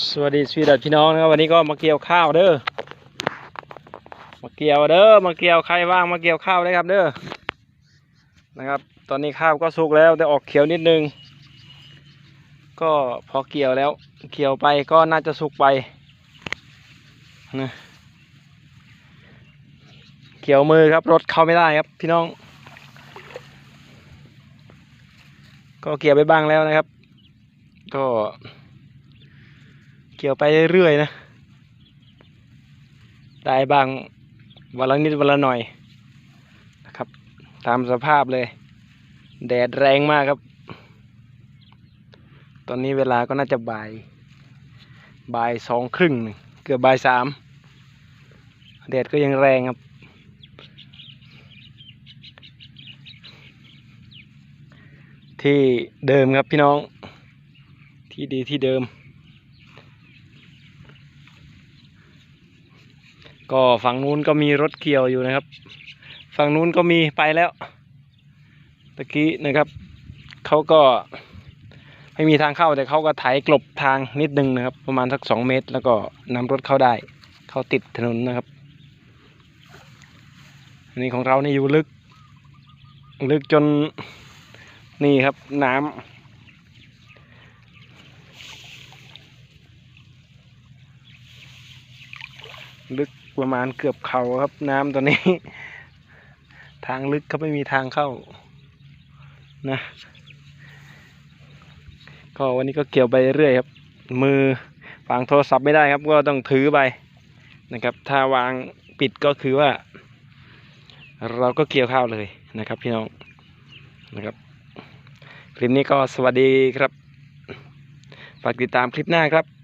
สวัสดีสวีดัสพี่น้องนะครับวันนี้ก็มาเกี่ยวข้าวเด้อมาเกี่ยวเด้อมาเกี่ยวใครว่างมาเกี่ยวข้าวได้ครับเด้อนะครับ ตอนนี้ข้าวก็สุกแล้วแต่ออกเขียวนิดนึง ก็พอเกี่ยวแล้วเกี่ยวไปก็น่าจะสุกไปนะเกี่ยวมือครับรถเข้าไม่ได้ครับพี่น้อง ก็เกี่ยวไปบ้างแล้วนะครับ ก็ เกี่ยวไปเรื่อยๆนะ ได้บางวันละนิดวันละหน่อยนะครับ ตามสภาพเลย แดดแรงมากครับ ตอนนี้เวลาก็น่าจะบ่าย บ่ายสองครึ่งหนึ่งเกือบบ่ายสามแดดก็ยังแรงครับที่เดิมครับพี่น้อง ที่ดีที่เดิม ก็ฝั่งนู้นก็มีรถเกี่ยวอยู่นะครับ ฝั่งนู้นก็มีไปแล้ว ตะกี้นะครับเขาก็ไม่มีทางเข้าแต่เขาก็ไถกลบทางนิดนึงนะครับ ประมาณสักสองเมตร แล้วก็นำรถเข้าได้ เข้าติดถนนนะครับ อันนี้ของเรานี่อยู่ลึก ลึกจนนี่ครับน้ำลึก ประมาณเกือบเข่าครับน้ำตอนนี้ ทางลึกก็ไม่มีทางเข้านะ ก็วันนี้ก็เกี่ยวไปเรื่อยครับ มือวางโทรศัพท์ไม่ได้ครับ ก็ต้องถือไปนะครับ ถ้าวางปิดก็คือว่า เราก็เกี่ยวข้าวเลยนะครับ พี่น้องนะครับคลิปนี้ก็สวัสดีครับฝากติดตามคลิปหน้าครับ